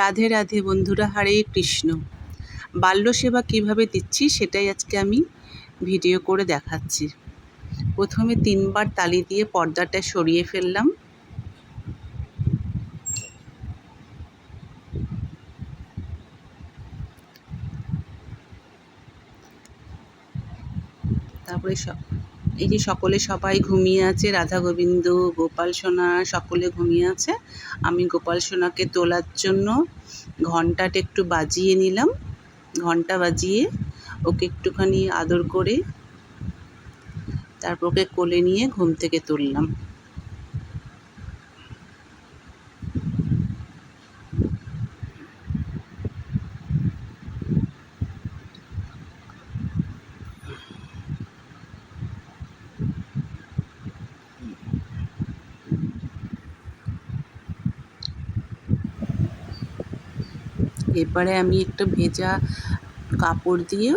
রাধে রাধে বন্ধুরা, হরে কৃষ্ণ। বাল্য সেবা কীভাবে দিচ্ছি সেটাই আজকে আমি ভিডিও করে দেখাচ্ছি। প্রথমে তিনবার তালি দিয়ে পর্দাটা সরিয়ে ফেললাম। তারপরে সব এই যে সকলে সবাই ঘুমিয়ে আছে। রাধা গোবিন্দ, গোপাল সোনা সকলে ঘুমিয়ে আছে। আমি গোপাল সোনাকে তোলার জন্য ঘন্টাটা একটু বাজিয়ে নিলাম। ঘণ্টা বাজিয়ে ওকে একটুখানি আদর করে তারপর ওকে কোলে নিয়ে ঘুম থেকে তুললাম। এরপরে আমি একটা ভেজা কাপড় দিয়ে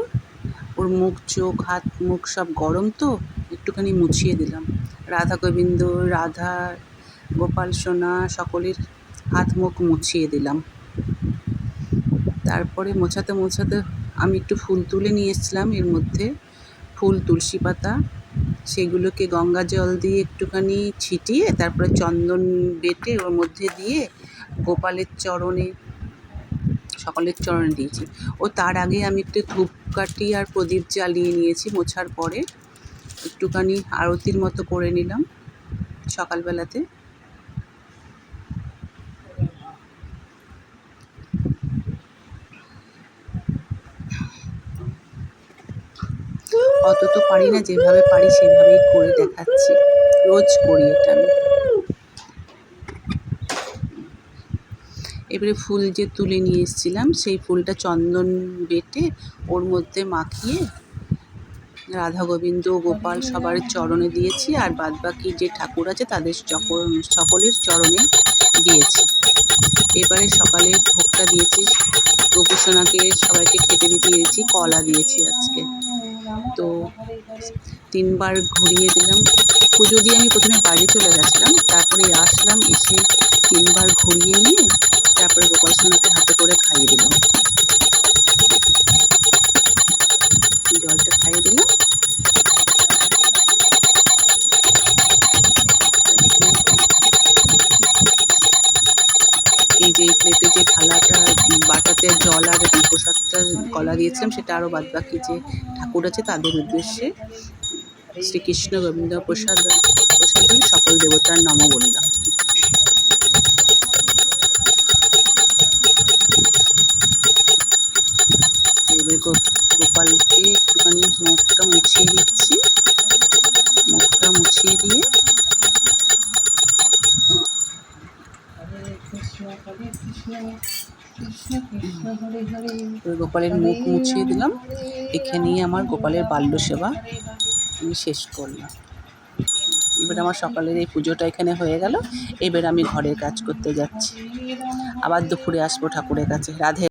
ওর মুখ, চোখ, হাত, মুখ সব গরম তো, একটুখানি মুছিয়ে দিলাম। রাধা গোবিন্দ রাধা, গোপাল সোনা সকলের হাত, মুখ মুছিয়ে দিলাম। তারপরে মোছাতে মোছাতে আমি একটু ফুল তুলে নিয়ে এসেছিলাম। এর মধ্যে ফুল, তুলসী পাতা, সেগুলোকে গঙ্গা জল দিয়ে একটুখানি ছিটিয়ে, তারপরে চন্দন বেটে ওর মধ্যে দিয়ে গোপালের চরণে সকলের চরণে দিয়েছি। ও তার আগে আমি একটু ধূপকাঠি আর প্রদীপ জ্বালিয়ে নিয়েছি মোছার পরে। একটুখানি আরতির মতো করে নিলাম সকালবেলাতে। অত তো পারি না, যেভাবে পারি সেভাবেই করে দেখাচ্ছি। রোজ করি এটা আমি। এবারে ফুল যে তুলে নিয়ে এসেছিলাম, সেই ফুলটা চন্দন বেটে ওর মধ্যে মাখিয়ে রাধা গোবিন্দ গোপাল সবার চরণে দিয়েছি আর বাদবাকি যে ঠাকুর আছে তাদের সকলের চরণে দিয়েছি। এবারে সকালে ভোগটা দিয়েছি। গোপুসোনাকে সবাইকে খেতে দিয়েছি, কলা দিয়েছি আজকে। তো তিনবার ঘুরিয়ে দিলাম। পুজো দিয়ে আমি প্রথমে বাড়ি চলে গেছিলাম, তারপরে আসলাম, এসে তিনবার ঘুরিয়ে নিয়ে তারপরে গোপাল সোনাকে হাতে করে খাইয়ে দিলাম। থালাটা, বাটাতে জল আর প্রসাদটা কলা দিয়েছিলাম, সেটা আরও বাদ বাকি যে ঠাকুর আছে তাদের উদ্দেশ্যে। শ্রীকৃষ্ণ গোবিন্দ প্রসাদ প্রসাদ সকল দেবতার নাম বললাম। এবার গোপালকে একটুখানি মুখটা মুছিয়ে দিচ্ছি। মুখটা মুছিয়ে দিয়ে গোপালের মুখ মুছিয়ে দিলাম। এখানেই আমার গোপালের বাল্য সেবা আমি শেষ করলাম। এবার আমার সকালের এই পুজোটা এখানে হয়ে গেল। এবার আমি ঘরের কাজ করতে যাচ্ছি। আবার দুপুরে আসব ঠাকুরের কাছে। রাধে